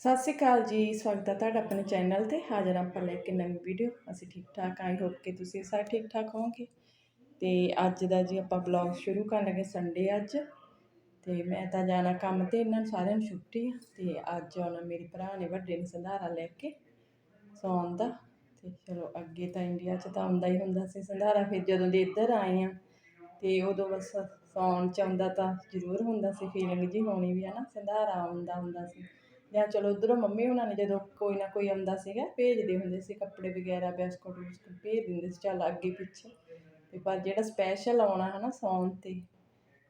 ਸਤਿ ਸ਼੍ਰੀ ਅਕਾਲ ਜੀ, ਸਵਾਗਤ ਹੈ ਤੁਹਾਡਾ ਆਪਣੇ ਚੈਨਲ ਤੇ। ਹਾਜ਼ਰ ਆਪਾਂ ਲੈ ਕੇ ਨਵੀਂ ਵੀਡੀਓ ਅਸੀਂ ਠੀਕ ਠਾਕ ਆਈ ਹੋਪ ਕਿ ਤੁਸੀਂ ਸਾਰੇ ਠੀਕ ਠਾਕ ਹੋਵੋਗੇ। ਤੇ ਅੱਜ ਦਾ ਜੀ ਆਪਾਂ ਬਲੌਗ ਸ਼ੁਰੂ ਕਰਨ ਲੱਗੇ ਸੰਡੇ ਅੱਜ। ਤੇ ਮੈਂ ਤਾਂ ਜਾਣਾ ਕੰਮ ਤੇ, ਇਹਨਾਂ ਨੂੰ ਸਾਰਿਆਂ ਨੂੰ ਛੁੱਟੀ ਆ। ਤੇ ਅੱਜ ਆਉਣਾ ਮੇਰੇ ਭਰਾ ਨੇ ਵੱਡੇ ਨੇ ਸੰਧਾਰਾ ਲੈ ਕੇ ਸੌਣ ਦਾ। ਤੇ ਚਲੋ ਅੱਗੇ ਤਾਂ ਇੰਡੀਆ 'ਚ ਤਾਂ ਆਉਂਦਾ ਹੀ ਹੁੰਦਾ ਸੀ ਸੰਧਾਰਾ। ਫਿਰ ਜਦੋਂ ਦੇ ਇੱਧਰ ਆਏ ਆ ਤੇ ਉਦੋਂ ਬਸ ਸੌਣ 'ਚ ਆਉਂਦਾ ਤਾਂ ਜ਼ਰੂਰ ਹੁੰਦਾ ਸੀ। ਫੀਲਿੰਗ ਜੀ ਹੋਣੀ ਵੀ ਹੈ ਨਾ, ਸੰਧਾਰਾ ਆਉਂਦਾ ਹੁੰਦਾ ਸੀ। ਜਾਂ ਚਲੋ ਉਧਰੋਂ ਮੰਮੀ ਹੁਣਾਂ ਨੇ ਜਦੋਂ ਕੋਈ ਨਾ ਕੋਈ ਆਉਂਦਾ ਸੀਗਾ, ਭੇਜਦੇ ਹੁੰਦੇ ਸੀ ਕੱਪੜੇ ਵਗੈਰਾ, ਬਿਸਕੁਟ ਬਿਸਕੁਟ ਭੇਜ ਦਿੰਦੇ ਸੀ, ਚੱਲ ਅੱਗੇ ਪਿੱਛੇ। ਤੇ ਪਰ ਜਿਹੜਾ ਸਪੈਸ਼ਲ ਆਉਣਾ ਹੈ ਨਾ ਸੌਣ 'ਤੇ,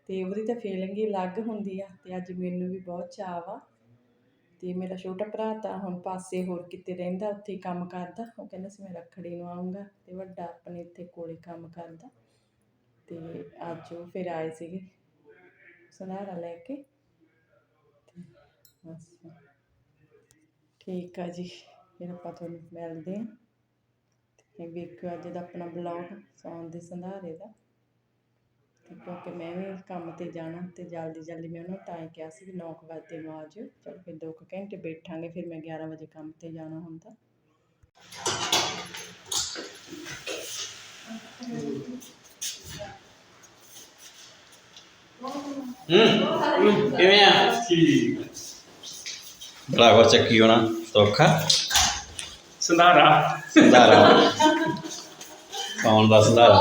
ਤੇ ਉਹਦੀ ਤਾਂ ਫੀਲਿੰਗ ਹੀ ਅਲੱਗ ਹੁੰਦੀ ਆ, ਤੇ ਅੱਜ ਮੈਨੂੰ ਵੀ ਬਹੁਤ ਚਾਅ ਵਾ। ਤੇ ਮੇਰਾ ਛੋਟਾ ਭਰਾ ਤਾਂ ਹੁਣ ਪਾਸੇ ਹੋਰ ਕਿਤੇ ਰਹਿੰਦਾ, ਉੱਥੇ ਹੀ ਕੰਮ ਕਰਦਾ, ਉਹ ਕਹਿੰਦਾ ਸੀ ਮੈਂ ਰੱਖੜੀ ਨੂੰ ਆਉਂਗਾ ਤੇ ਵੱਡਾ ਆਪਣੇ ਇੱਥੇ ਕੋਲੇ ਕੰਮ ਕਰਦਾ। ਤੇ ਅੱਜ ਉਹ ਫਿਰ ਆਏ ਸੀਗੇ ਸੰਧਾਰਾ ਲੈ ਕੇ। ਬਸ। ਠੀਕ ਆ ਜੀ ਫਿਰ ਆਪਾਂ ਤੁਹਾਨੂੰ ਮਿਲਦੇ ਹਾਂ। ਤੇ ਵੇਖਿਓ ਅੱਜ ਦਾ ਆਪਣਾ ਬਲੌਗ ਸੌਣ ਦੇ ਸੰਧਾਰੇ ਦਾ। ਤੇ ਕਿਉਂਕਿ ਮੈਂ ਵੀ ਕੰਮ ਤੇ ਜਾਣਾ ਤੇ ਜਲਦੀ ਜਲਦੀ ਮੈਂ ਉਹਨੂੰ ਟਾਈਮ ਕਿਹਾ ਸੀ ਵੀ 9 ਵਜੇ ਤੇ ਨੂੰ ਆ ਚਲ ਫਿਰ 2 ਘੰਟੇ ਬੈਠਾਂਗੇ ਫਿਰ ਮੈਂ 11 ਵਜੇ ਕੰਮ ਤੇ ਜਾਣਾ ਹੁੰਦਾ। ਹੂੰ ਕਿਵੇਂ ਆ? ਠੀਕ। ਡਰਾਈਵਰ ਚੱਕੀ ਹੋਣਾ। ਸੌਖਾ? ਸੰਧਾਰਾ। ਸੰਧਾਰਾ। ਕੌਣ ਦਾ ਸੰਧਾਰਾ?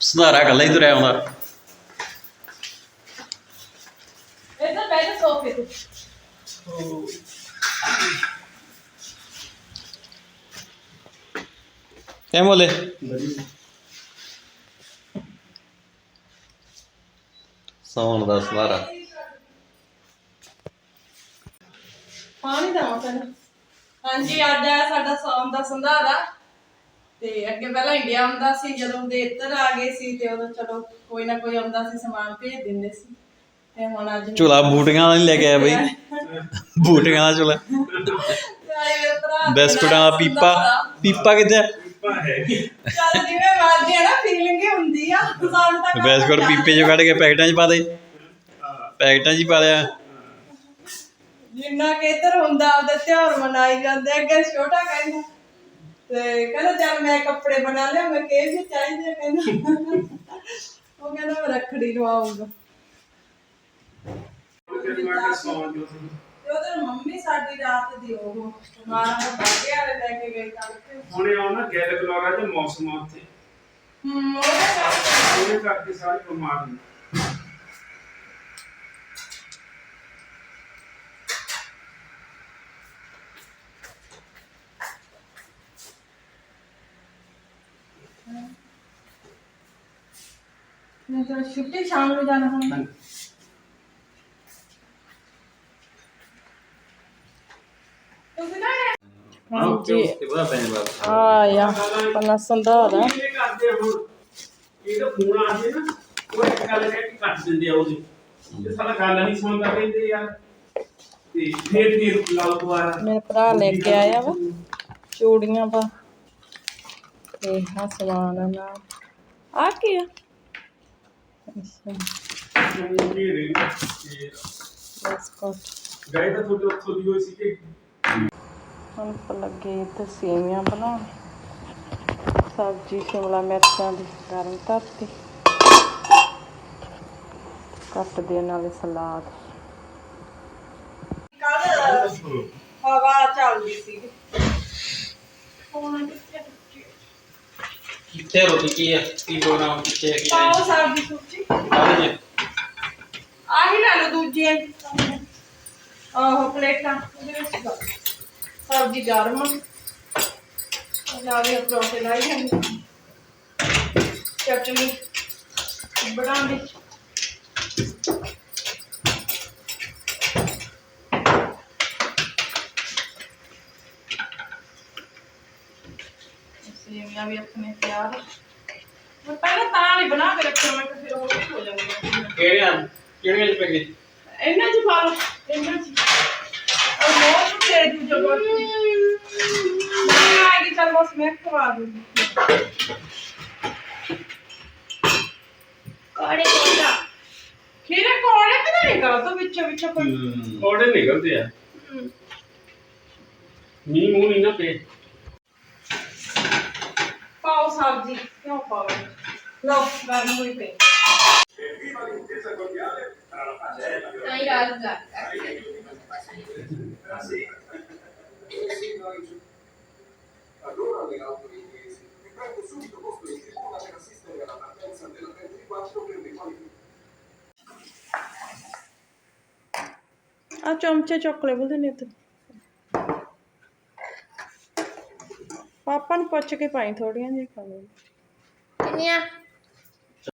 ਸੰਧਾਰਾ ਕੱਲਾ ਹੀ ਤੁਰਿਆ ਆਉਂਦਾ। ਇੱਧਰ ਬੈਠ ਜਾ ਸੋਫੇ ਤੇ ਕਿਵੇਂ ਬੋਲੇ? ਸੌਣ ਦਾ ਸੰਧਾਰਾ। ਪਾਣੀ ਦਾ ਮਤਲਬ ਹਾਂਜੀ ਅੱਜ ਆਇਆ ਸਾਡਾ ਸੌਣ ਦਾ ਸੰਧਾਰਾ। ਤੇ ਅੱਗੇ ਪਹਿਲਾਂ ਇੰਡੀਆ ਆਉਂਦਾ ਸੀ ਜਦੋਂ ਦੇ ਇੱਧਰ ਆ ਗਏ ਸੀ ਤੇ ਉਦੋਂ ਚਲੋ ਕੋਈ ਨਾ ਕੋਈ ਆਉਂਦਾ ਸੀ ਸਮਾਨ ਭੇਜ ਦਿੰਦੇ ਸੀ। ਤੇ ਹੁਣ ਅੱਜ ਝੂਲਾ ਬੂਟੀਆਂ ਨਹੀਂ ਲੈ ਕੇ ਆਇਆ ਬਈ। ਬੂਟੀਆਂ ਦਾ ਝੂਲਾ। ਬਿਸਕੁਟਾਂ ਪੀਪਾ। ਪੀਪਾ ਕਿੱਥੇ ਆ? ਚੱਲ ਜਿਵੇਂ ਮਰਜ਼ੀ ਹੈ ਨਾ ਫੀਲਿੰਗ ਹੀ ਹੁੰਦੀ ਆ। ਸਾਨੂੰ ਤਾਂ ਬਿਸਕੁਟ ਪੀਪੇ ਚੋਂ ਕੱਢ ਕੇ ਪੈਕਟਾਂ 'ਚ ਪਾ ਦੇ। ਪੈਕਟਾਂ 'ਚ ਹੀ ਪਾ ਲਿਆ। ਜਿੰਨਾ ਕਿ ਇੱਧਰ ਹੁੰਦਾ ਉਹਦਾ ਤਿਉਹਾਰ ਮਨਾਈ ਜਾਂਦੇ ਅੱਗੇ ਛੋਟਾ ਕਹਿੰਦਾ। ਤੇ ਕਹਿੰਦਾ ਚੱਲ ਮੈਂ ਕੱਪੜੇ ਬਣਾ ਲਿਆ ਮੈਂ ਕਿਹਾ ਵੀ ਚਾਹੀਦੇ ਆ, ਕਹਿੰਦਾ। ਉਹ ਕਹਿੰਦਾ ਮੈਂ ਰੱਖੜੀ ਨੂੰ ਆਉਂਗਾ ਤੇ ਉਹਦੇ ਮੰਮੀ ਸਾਡੀ ਰਾਤ ਦੀ ਉਹ ਮਾਰਾਂ ਦਾ ਬਾਗੇ ਵਾਲੇ ਲੈ ਕੇ ਗਈ ਕਰਕੇ। ਹੁਣੇ ਆਉਣਾ ਗੈਲ ਗਲੋਰਾ ਦੇ ਮੌਸਮ ਆ ਉੱਥੇ। ਹੂੰ ਉਹਦੇ ਕਰਕੇ। ਉਹਦੇ ਕਰਕੇ ਸਾਰੇ ਬਿਮਾਰ ਨੇ ਮੈਂ ਤਾਂ ਛੁੱਟੀ ਸ਼ਾਮ ਨੂੰ ਜਾਣਾ ਹੁਣ। ਤੁਸੀਂ ਨਾ ਹਾਂਜੀ। ਤੇ ਬੜਾ ਪੈਣ ਵਾਲਾ ਆ ਯਾ ਪਨਾ ਸੰਧਾਰਾ ਇਹ ਕਰਦੇ ਹੁਣ। ਇਹ ਤਾਂ ਫੋਨ ਆ ਜੇ ਨਾ ਉਹ ਇੱਕ ਗੱਲ ਕਹਿ ਕੇ ਕੱਟ ਦਿੰਦੇ ਆ ਉਹਦੀ। ਇਹ ਸਾਲਾ ਗੱਲ ਨਹੀਂ ਸੁਣਦਾ ਕਹਿੰਦੇ ਯਾਰ ਤੇ ਫੇਰ ਫੇਰ ਲਾਓ ਦੁਬਾਰਾ। ਮੇਰੇ ਭਰਾ ਲੈ ਕੇ ਆਇਆ ਵਾ ਚੂੜੀਆਂ ਵਾ। ਤੇ ਹਾਂ ਸਮਾਨ ਆ ਨਾਲ। ਆ ਕੀ ਆ? ਅੱਛਾ। ਉਹ ਵੀ ਰਹੀ ਤੇ ਬਿਸਕੁਟ ਗਏ ਤਾਂ ਤੁਹਾਡੇ ਉੱਥੋਂ ਦੀ ਹੋਈ ਸੀ ਕਿ ਹੁਣ ਆਪਾਂ ਲੱਗੇ ਤੇ ਸੇਵੀਆਂ ਬਣਾਉਣ। ਸਬਜ਼ੀ, ਸ਼ਿਮਲਾ ਮਿਰਚਾਂ ਦੀ ਗਰਮ ਧਰਤੀ। ਕੱਟ ਦੇ ਨਾਲੇ ਸਲਾਦ। ਕੱਲ ਹਵਾ ਚੱਲਦੀ ਸੀ ਹੁਣ ਕਿੱਥੇ ਕਿੱਥੇ ਰੋਟੀ? ਕੀ ਹੈ ਕੀ ਪ੍ਰੋਗਰਾਮ ਕਿੱਥੇ ਹੈ ਕੀ ਪਾਓ ਸਬਜ਼ੀ। ਸੁੱਚੀ ਹੈ ਆਹੀ ਲੈ ਲਓ ਦੂਜੀਆਂ ਆਹੋ ਪਲੇਟਾਂ। ਉਹਦੇ ਵਿੱਚ ਪਾ। ਸਬਜ਼ੀ ਗਰਮ। ਲਾਵੇ ਪਰੌਂਠੇ ਲਾਈ ਜਾਂਦੇ। ਚਟਨੀ ਬਣਾਉਂਦੇ। ਸੇਵੀਆਂ ਵੀ ਆਪਣੇ ਤਿਆਰ ਮੈਂ ਪਹਿਲਾਂ ਤਾਂ ਨਹੀਂ ਬਣਾ ਕੇ ਰੱਖਿਆ ਮੈਂ ਕਿਹਾ ਫਿਰ ਉਹ ਵੀ ਹੋ ਜਾਣਗੇ ਕਿਹੜੀਆਂ? ਕਿਹੜੀਆਂ ਚ ਪੈ ਗਈ ਇਹਨਾਂ ਚ ਪਾ ਲਓ ਇਹਨਾਂ ਚ। ਔਰ ਮੋਰ ਨੂੰ ਦੇ ਦੂ ਜਗੋ ਮੈਂ ਆਏਗੀ ਚੱਲ ਬਸ ਮੈਂ ਖਵਾ ਦੂੰਗੀ। ਕੋੜੇ ਕੋੜਾ ਖੀਰੇ ਕੋੜੇ ਤੇ ਨਹੀਂ ਨਿਕਲ ਦੋ ਵਿੱਚੋਂ ਵਿੱਚੋਂ ਕੋਈ। ਔੜੇ ਨਿਕਲਦੇ ਆ। ਮੀਂਹ ਮੂੰਹ ਨਹੀਂ ਨਾ Pausa di non povero. No, va, non vuoi bene. Prima l'intesa cordiale tra la facella. No, io ਪਾਪਾ ਨੂੰ ਪੁੱਛ ਕੇ ਪਾਈ ਥੋੜੀਆਂ ਜਿਹੀਆਂ ਖਾ ਲਓ ਕਿੰਨੀਆਂ?